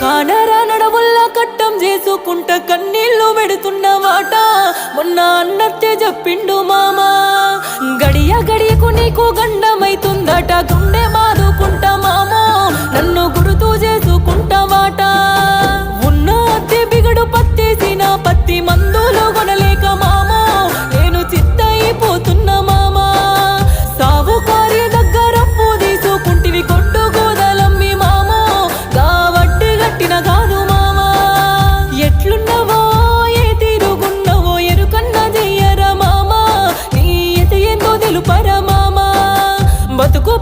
కానరా నడవల్లా కట్టం చేసుకుంట కన్నీళ్ళు పెడుతున్నమాట మొన్న అన్నట్టే చెప్పిండు మామా. గడియ గడియకు నీకు గండమైతుందట. గుండె బాదుకుంట మామో. నన్ను గుర్తు చేసుకుంటావాట ఉన్న అద్దె బిగడు పత్తేసిన పత్తి మంద నీవు పరమామా బతుకు